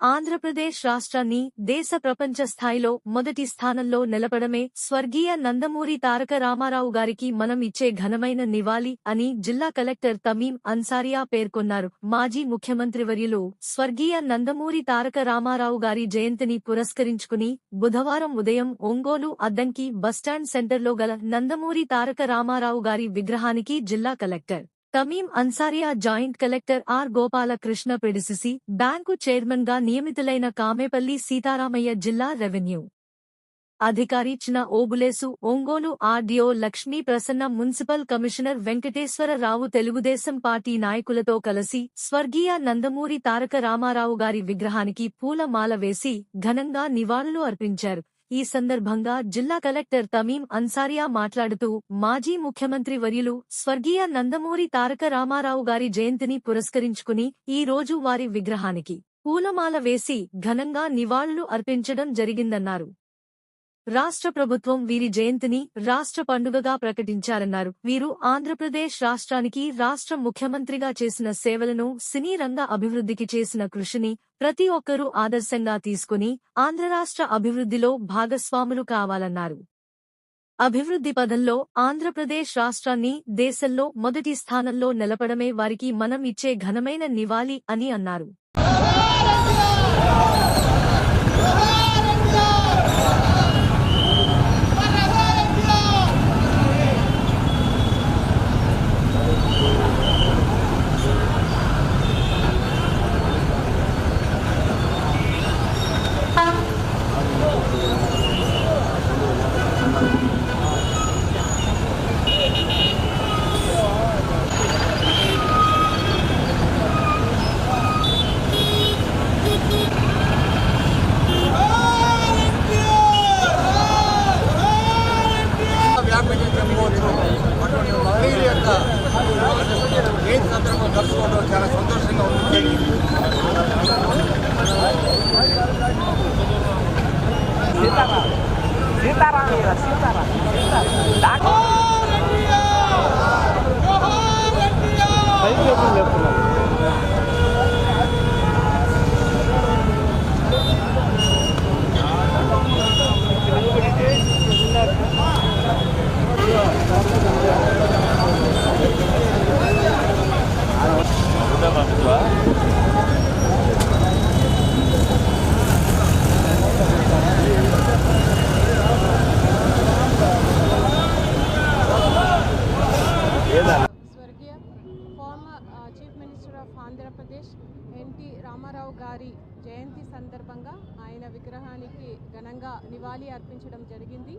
ఆంధ్రప్రదేశ్ రాష్ట్రాన్ని దేశ ప్రపంచ స్థాయిలో మొదటి స్థానంలో నిలపడమే స్వర్గీయ నందమూరి తారక రామారావు గారికి మనం ఇచ్చే ఘనమైన నివాళి అని జిల్లా కలెక్టర్ తమీం అన్సారియా పేర్కొన్నారు. మాజీ ముఖ్యమంత్రి వర్యులు స్వర్గీయ నందమూరి తారక రామారావు గారి జయంతిని పురస్కరించుకుని బుధవారం ఉదయం ఒంగోలు అద్దంకి బస్టాండ్ సెంటర్లో గల నందమూరి తారక రామారావు గారి విగ్రహానికి జిల్లా collector Tamim Ansariya joint collector R Gopalakrishna PDCC bank చైర్మన్గా నియమితులైన కామేపల్లి సీతారామయ్య జిల్లా రెవెన్యూ అధికారి Chinna Obulesu Ongole RDO Lakshmi Prasanna municipal commissioner Venkateswararao Telugudesam party నాయకులతో కలిసి స్వర్గీయ నందమూరి తారక రామారావు గారి విగ్రహానికి పూలమాల వేసి ఘనంగా నివాళులు అర్పించారు. ఈ సందర్భంగా జిల్లా కలెక్టర్ తమీం అన్సారియా మాట్లాడుతూ మాజీ ముఖ్యమంత్రి వర్యులు స్వర్గీయ నందమూరి తారక రామారావు గారి జయంతిని పురస్కరించుకుని ఈ రోజు వారి విగ్రహానికి పూలమాల వేసి ఘనంగా నివాళులు అర్పించడం జరిగిందన్నారు. రాష్ట్ర ప్రభుత్వం వీరి జయంతిని రాష్ట్ర పండుగగా ప్రకటించారన్నారు. వీరు ఆంధ్రప్రదేశ్ రాష్ట్రానికి రాష్ట్ర ముఖ్యమంత్రిగా చేసిన సేవలను సినీ రంగ అభివృద్ధికి చేసిన కృషిని ప్రతి ఒక్కరూ ఆదర్శంగా తీసుకుని ఆంధ్రరాష్ట్ర అభివృద్ధిలో భాగస్వాములు కావాలన్నారు. అభివృద్ధి పదంలో ఆంధ్రప్రదేశ్ రాష్ట్రాన్ని దేశంలో మొదటి స్థానంలో నిలపడమే వారికి మనం ఇచ్చే ఘనమైన నివాళి అని అన్నారు. కలుసుకోవడం చాలా సంతోషంగా ఉంది. సీతారా సీతారా సీతారా. ఆఫ్ ఆంధ్రప్రదేశ్ ఎన్టీ రామారావు గారి జయంతి సందర్భంగా ఆయన విగ్రహానికి ఘనంగా నివాళి అర్పించడం జరిగింది.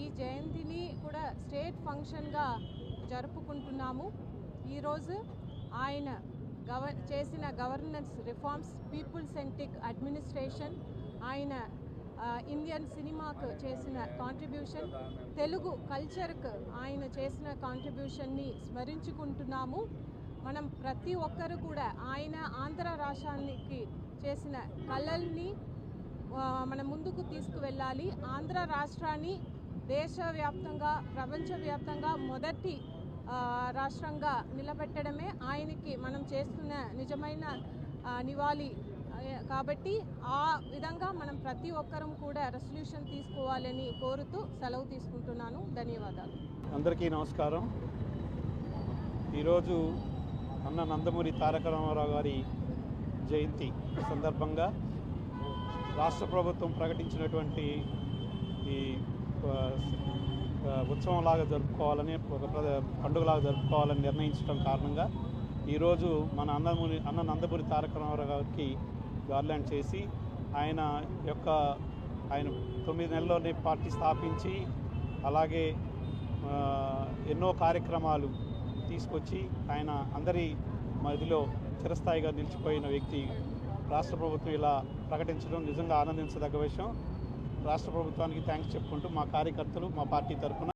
ఈ జయంతిని కూడా స్టేట్ ఫంక్షన్గా జరుపుకుంటున్నాము. ఈరోజు ఆయన గవ చేసిన governance reforms people centric administration ఆయన ఇండియన్ సినిమాకు చేసిన కాంట్రిబ్యూషన్ తెలుగు కల్చర్కు ఆయన చేసిన కాంట్రిబ్యూషన్ని స్మరించుకుంటున్నాము. మనం ప్రతి ఒక్కరు కూడా ఆయన ఆంధ్ర రాష్ట్రానికి చేసిన కళల్ని మన మనం ముందుకు తీసుకువెళ్ళాలి. ఆంధ్ర రాష్ట్రాన్ని దేశవ్యాప్తంగా ప్రపంచవ్యాప్తంగా మొదటి రాష్ట్రంగా నిలబెట్టడమే ఆయనకి మనం చేస్తున్న నిజమైన నివాళి. కాబట్టి ఆ విధంగా మనం ప్రతి ఒక్కరం కూడా రెసల్యూషన్ తీసుకోవాలని కోరుతూ సెలవు తీసుకుంటున్నాను. ధన్యవాదాలు. అందరికీ నమస్కారం. ఈరోజు అన్న నందమూరి తారక రామారావు గారి జయంతి సందర్భంగా రాష్ట్ర ప్రభుత్వం ప్రకటించినటువంటి ఈ ఉత్సవంలాగా జరుపుకోవాలని ఒక పండుగలాగా జరుపుకోవాలని నిర్ణయించడం కారణంగా ఈరోజు మన అన్నమూరి అన్న నందమూరి తారక రామారావు గారికి గార్లాండ్ చేసి ఆయన యొక్క ఆయన తొమ్మిది నెలల్లోనే పార్టీ స్థాపించి అలాగే ఎన్నో కార్యక్రమాలు తీసుకొచ్చి ఆయన అందరి మదిలో చిరస్థాయిగా నిలిచిపోయిన వ్యక్తి రాష్ట్ర ప్రభుత్వం ఇలా ప్రకటించడం నిజంగా ఆనందించదగ్గ విషయం. రాష్ట్ర ప్రభుత్వానికి థ్యాంక్స్ చెప్పుకుంటూ మా కార్యకర్తలు మా పార్టీ తరఫున